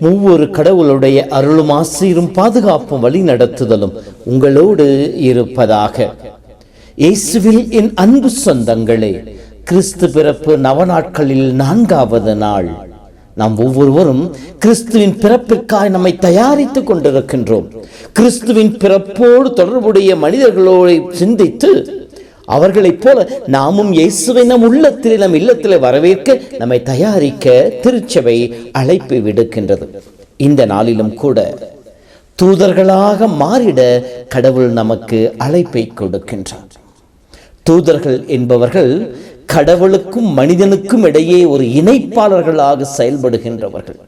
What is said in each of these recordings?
ஒவ்வொரு கடவுளுடைய அருளும் ஆசிரியரும் பாதுகாப்பும் வழி நடத்துதலும் உங்களோடு இருப்பதாக. இயேசுவில் என் அன்பு சொந்தங்களே கிறிஸ்து பிறப்பு நவநாட்களில் நான்காவது நாள். நாம் ஒவ்வொருவரும் கிறிஸ்துவின் பிறப்பிற்காய் நம்மை தயாரித்துக் கொண்டிருக்கின்றோம். கிறிஸ்துவின் பிறப்போடு தொடர்புடைய மனிதர்களோடு சிந்தித்து அவர்களைப் போல நாமும் இயேசுவை நம் உள்ளத்தில் நம் இல்லத்தில் வரவேற்க நம்மை தயாரிக்க திருச்சபை அழைப்பு விடுக்கின்றது. இந்த நாளிலும் கூட தூதர்களாக மாறிட கடவுள் நமக்கு அழைப்பை கொடுக்கின்றார். தூதர்கள் என்பவர்கள் கடவுளுக்கும் மனிதனுக்கும் இடையே ஒரு இணைப்பாளர்களாக செயல்படுகின்றவர்கள்.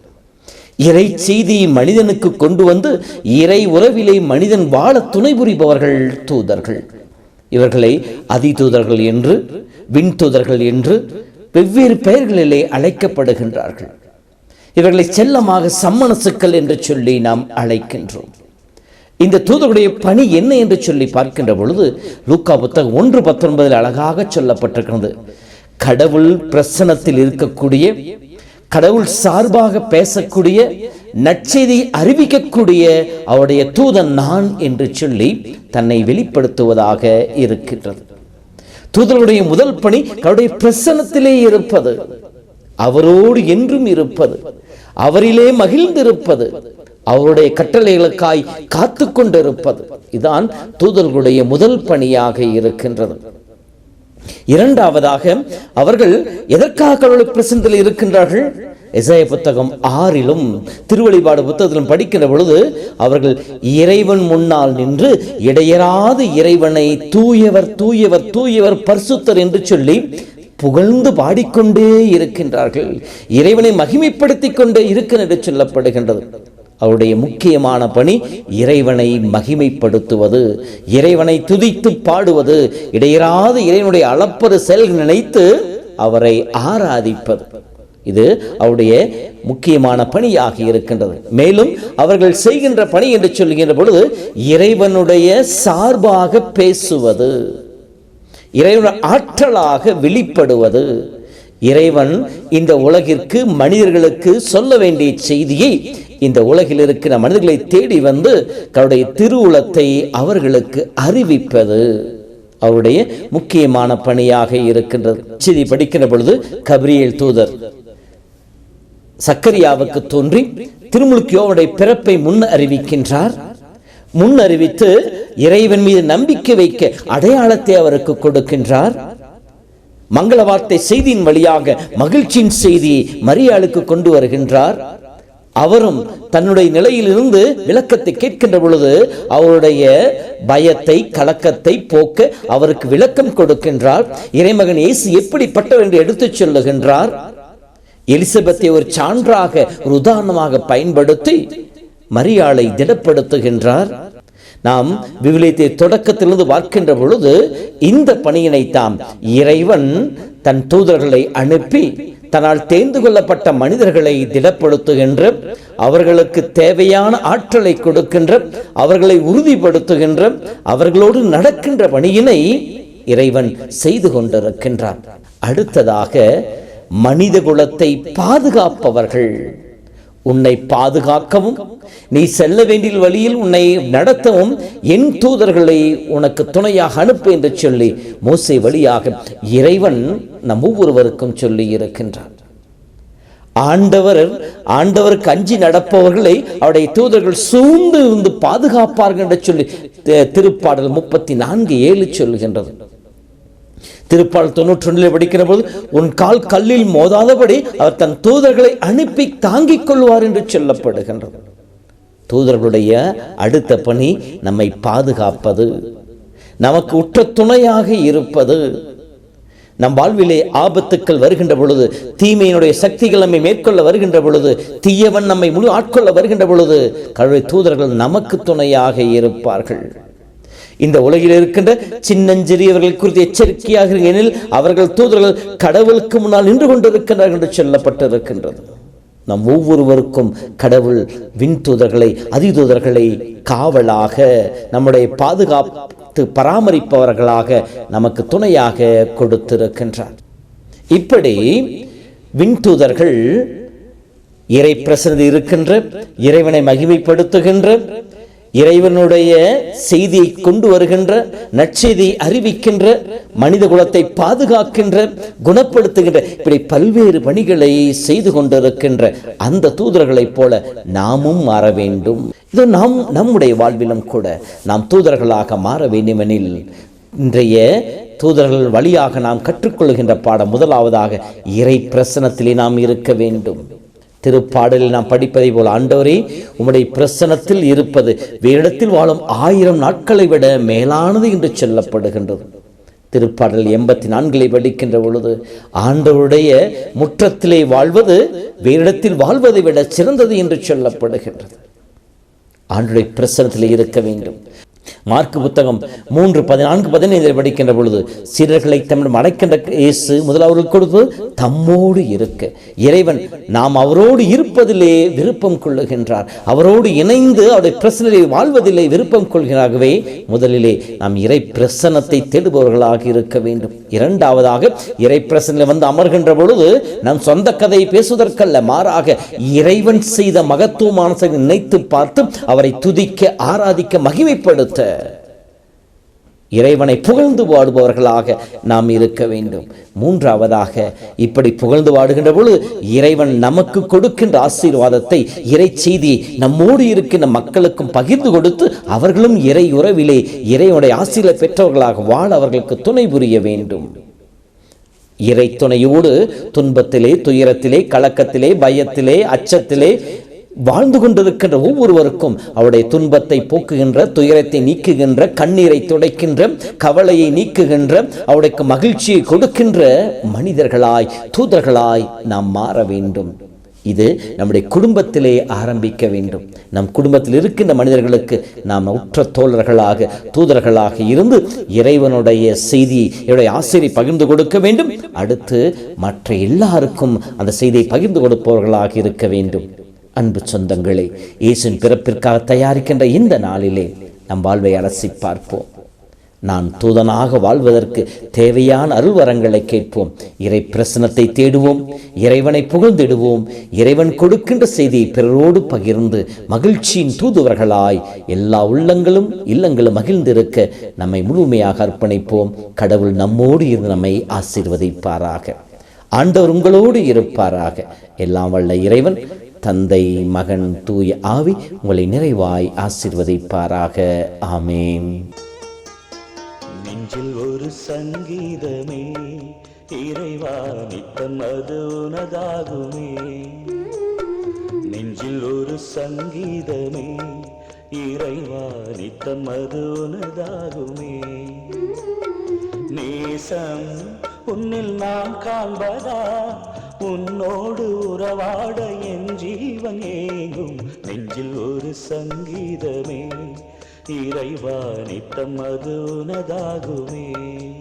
இறை செய்தியை மனிதனுக்கு கொண்டு வந்து இறை உறவிலே மனிதன் வாழ துணை புரிபவர்கள் தூதர்கள். இவர்களை அதிதூதர்கள் என்று விண்தூதர்கள் என்று வெவ்வேறு பெயர்களிலே அழைக்கப்படுகின்றார்கள். இவர்களை செல்லமாக சம்மணசுக்கள் என்று சொல்லி நாம் அழைக்கின்றோம். இந்த தூதருடைய பணி என்ன என்று சொல்லி பார்க்கின்ற பொழுது லூக்கா புத்தகம் ஒன்று பத்தொன்பதில் அழகாக சொல்லப்பட்டிருக்கிறது. கடவுள் பிரசனத்தில் இருக்கக்கூடிய கடவுள் சார்பாக பேசக்கூடிய நற்செய்தி அறிவிக்கக்கூடிய அவருடைய தூதன் நான் என்று சொல்லி தன்னை வெளிப்படுத்துவதாக இருக்கின்றது. தூதருடைய முதல் பணி அவருடைய பிரசனத்திலே இருப்பது அவரோடு என்றும் இருப்பது அவரிலே மகிழ்ந்திருப்பது அவருடைய கட்டளைகளுக்காய் காத்து கொண்டிருப்பது. இதான் தூதர்களுடைய முதல் பணியாக இருக்கின்றது. இரண்டாவதாக அவர்கள் எதற்காக கடவுளுடைய பிரசனத்தில் இருக்கின்றார்கள்? எசைய புத்தகம் ஆறிலும் திருவழிபாடு புத்தகத்திலும் படிக்கின்ற பொழுது அவர்கள் இறைவன் முன்னால் நின்று இடையராது இறைவனை தூயவர் தூயவர் தூயவர் பரிசுத்தர் என்று சொல்லி புகழ்ந்து பாடிக்கொண்டே இருக்கின்றார்கள். இறைவனை மகிமைப்படுத்திக் கொண்டே இருக்கிற என்று சொல்லப்படுகின்றது. அவருடைய முக்கியமான பணி இறைவனை மகிமைப்படுத்துவது இறைவனை துதித்து பாடுவது இடையராது இறைவனுடைய அளப்பது செயல் நினைத்து அவரை ஆராதிப்பது. இது அவருடைய முக்கியமான பணியாக இருக்கின்றது. மேலும் அவர்கள் செய்கின்ற பணி என்று சொல்கின்ற பொழுது இறைவனுடைய சார்பாக பேசுவது இறைவன் ஆற்றலாக வெளிப்படுவது இறைவன் இந்த உலகிற்கு மனிதர்களுக்கு சொல்ல வேண்டிய செய்தியை இந்த உலகில் இருக்கிற மனிதர்களை தேடி வந்து தன்னுடைய திருவுளத்தை அவர்களுக்கு அறிவிப்பது அவருடைய முக்கியமான பணியாக இருக்கின்றது. செய்தி படிக்கின்ற பொழுது கபிரியல் தூதர் சக்கரியாவுக்கு தோன்றி திருமுழுக்கியோவுடைய பிறப்பை முன் அறிவிக்கின்றார். முன் அறிவித்து இறைவன் மீது நம்பிக்கை வைக்க அடையாளத்தை அவருக்கு கொடுக்கின்றார். மங்கள வார்த்தை செய்தியின் வழியாக மகிழ்ச்சியின் செய்தியை மரியாளுக்கு கொண்டு வருகின்றார். அவரும் தன்னுடைய நிலையிலிருந்து விளக்கத்தை கேட்கின்ற பொழுது அவருடைய பயத்தை கலக்கத்தை போக்க அவருக்கு விளக்கம் கொடுக்கின்றார். இறைமகன் இயேசு எப்படிப்பட்டவர் என்று எடுத்துச் சொல்லுகின்றார். எலிசபெத்தை ஒரு சான்றாக ஒரு உதாரணமாக பயன்படுத்தி மரியாளை திடப்படுத்துகின்றார். நாம் விவிலியத்தை தொடக்கத்திலிருந்து பார்க்கின்ற பொழுது இந்த பணியினை தாம் இறைவன் தன் தூதர்களை அனுப்பி தன்னால் தேர்ந்து கொள்ளப்பட்ட மனிதர்களை திடப்படுத்துகின்ற அவர்களுக்கு தேவையான ஆற்றலை கொடுக்கின்ற அவர்களை உறுதிப்படுத்துகின்ற அவர்களோடு நடக்கின்ற பணியினை இறைவன் செய்து கொண்டிருக்கின்றான். அடுத்ததாக மனித குலத்தை பாதுகாப்பவர்கள். உன்னை பாதுகாக்கவும் நீ செல்ல வேண்டிய வழியில் உன்னை நடத்தவும் என் தூதர்களை உனக்கு துணையாக அனுப்பு என்று சொல்லி மோசை வழியாக இறைவன் நம் ஒவ்வொருவருக்கும் சொல்லி இருக்கின்றார் ஆண்டவர் ஆண்டவருக்கு அஞ்சி நடப்பவர்களை அவருடைய தூதர்கள் சூழ்ந்து இருந்து பாதுகாப்பார்கள் என்று சொல்லி திருப்பாடல் முப்பத்தி நான்கு ஏழு சொல்கின்றது திருப்பால் தொண்ணூற்றி ஒன்றில் படிக்கிற போது உன் கால் கல்லில் மோதாதபடி அவர் தன் தூதர்களை அனுப்பி தாங்கிக் கொள்வார் என்று சொல்லப்படுகின்றது. தூதர்களுடைய அடுத்த பணி நம்மை பாதுகாப்பது. நமக்கு உற்ற துணையாக இருப்பது. நம் வாழ்விலே ஆபத்துக்கள் வருகின்ற பொழுது தீமையினுடைய சக்திகள் நம்மை மேற்கொள்ள வருகின்ற பொழுது தீயவன் நம்மை முழு ஆட்கொள்ள வருகின்ற பொழுது கடவுளை தூதர்கள் நமக்கு துணையாக இருப்பார்கள். இந்த உலகில் இருக்கின்ற சின்னஞ்சிறியவர்கள் குறித்து எச்சரிக்கையாக எனில் அவர்கள் தூதர்கள் கடவுளுக்கு முன்னால் நின்று கொண்டிருக்கின்றார்கள் என்று சொல்லப்பட்டிருக்கின்றது. நம் ஒவ்வொருவருக்கும் கடவுள் விண் தூதர்களை அதிதூதர்களை காவலாக நம்முடைய பாதுகாத்து பராமரிப்பவர்களாக நமக்கு துணையாக கொடுத்திருக்கின்றார். இப்படி விண்தூதர்கள் இறை பிரசனதி இருக்கின்ற இறைவனை மகிமைப்படுத்துகின்ற இறைவனுடைய செய்தியை கொண்டு வருகின்ற நற்செய்தியை அறிவிக்கின்ற மனித குலத்தை பாதுகாக்கின்ற குணப்படுத்துகின்ற இப்படி பல்வேறு பணிகளை செய்து கொண்டிருக்கின்ற அந்த தூதர்களைப் போல நாமும் மாற வேண்டும். இது நாம் நம்முடைய வாழ்விலும் கூட நாம் தூதர்களாக மாற வேண்டுமெனில் இன்றைய தூதர்கள் வழியாக நாம் கற்றுக்கொள்கின்ற பாடம் முதலாவதாக இறை பிரசனத்திலே நாம் இருக்க வேண்டும். திருப்பாடலில் நாம் படிப்பதை போல ஆண்டவரே உம்முடைய பிரசனத்தில் இருப்பது வேடத்தில் வாழும் ஆயிரம் நாட்களை விட மேலானது என்று சொல்லப்படுகின்றது. திருப்பாடல் எண்பத்தி நான்கிலே படிக்கின்ற பொழுது ஆண்டவருடைய முற்றத்திலே வாழ்வது வேறிடத்தில் வாழ்வதை விட சிறந்தது என்று சொல்லப்படுகின்றது. ஆண்டுடைய பிரசனத்தில் இருக்க வேண்டும். மார்க்கு புத்தகம் மூன்று பதினான்கு பதினைந்தில் படிக்கின்ற பொழுது சிறர்களை தம்மிடம் அடைக்கின்ற இயேசு முதலாவர்கள் கொடுப்பது தம்மோடு இருக்க. இறைவன் நாம் அவரோடு இருப்பதிலே விருப்பம் கொள்ளுகின்றார். அவரோடு இணைந்து அவருடைய பிரசனிலே வாழ்வதிலே விருப்பம் கொள்கிறாகவே முதலிலே நாம் இறை பிரசனத்தை தேடுபவர்களாக இருக்க வேண்டும். இரண்டாவதாக இறை பிரசனில் வந்து அமர்கின்ற பொழுது நம் சொந்த கதையை பேசுவதற்கல்ல மாறாக இறைவன் செய்த மகத்துவமான நினைத்து பார்த்து அவரை துதிக்க ஆராதிக்க மகிமைப்படுத்த இறைவனை புகழ்ந்து பாடுபவர்களாக நாம் இருக்க வேண்டும். மூன்றாவதாக இப்படி புகழ்ந்து பாடுகின்ற பொழுது இறைவன் நமக்கு கொடுக்கின்ற ஆசீர்வாதத்தை இறை செய்தி நம்மோடு இருக்கின்ற மக்களுக்கும் பகிர்ந்து கொடுத்து அவர்களும் இறை உறவிலே இறைவனுடைய ஆசீர்வாத பெற்றவர்களாக வாழ அவர்களுக்கு துணை புரிய வேண்டும். இறை துணையோடு துன்பத்திலே துயரத்திலே கலக்கத்திலே பயத்திலே அச்சத்திலே வாழ்ந்து கொண்டிருக்கின்ற ஒவ்வொருவருக்கும் அவருடைய துன்பத்தை போக்குகின்ற துயரத்தை நீக்குகின்ற கண்ணீரை துடைக்கின்ற கவலையை நீக்குகின்ற அவருடைய மகிழ்ச்சியை கொடுக்கின்ற மனிதர்களாய் தூதர்களாய் நாம் மாற வேண்டும். இது நம்முடைய குடும்பத்திலே ஆரம்பிக்க வேண்டும். நம் குடும்பத்தில் இருக்கின்ற மனிதர்களுக்கு நாம் உற்ற தோழர்களாக தூதர்களாக இருந்து இறைவனுடைய செய்தி என்னுடைய ஆசிரியை பகிர்ந்து கொடுக்க வேண்டும். அடுத்து மற்ற எல்லாருக்கும் அந்த செய்தியை பகிர்ந்து கொடுப்பவர்களாக இருக்க வேண்டும். அன்பு சொந்தங்களே இயேசின் பிறப்பிற்காக தயாரிக்கின்ற இந்த நாளிலே நம் வாழ்வை அலசி பார்ப்போம். நான் தூதனாக வாழ்வதற்கு தேவையான அருள்வரங்களை கேட்போம். இறை பிரசனத்தை தேடுவோம் இறைவனை புகழ்ந்திடுவோம். இறைவன் கொடுக்கின்ற செய்தியை பிறரோடு பகிர்ந்து மகிழ்ச்சியின் தூதுவர்களாய் எல்லா உள்ளங்களும் இல்லங்களும் மகிழ்ந்திருக்க நம்மை முழுமையாக அர்ப்பணிப்போம். கடவுள் நம்மோடு இருந்து நம்மை ஆசீர்வதிப்பாராக. ஆண்டவர் உங்களோடு இருப்பாராக. எல்லாம் வல்ல இறைவன் தந்தை மகன் தூய ஆவி உங்களை நிறைவாய் ஆசிர்வதிப்பாராக. ஆமேன். நெஞ்சில் ஒரு சங்கீதமே இறைவா நித்தம் அது உனதாகுமே. நெஞ்சில் ஒரு சங்கீதமே இறைவா நித்தம் அது உனதாகுமே. நேசம் உன்னில் நான் காண்பதா உன்னோடு உறவாட என் ஜீவன் ஏங்கும். நெஞ்சில் ஒரு சங்கீதமே இறைவா நித்தம் அது உனதாகுமே.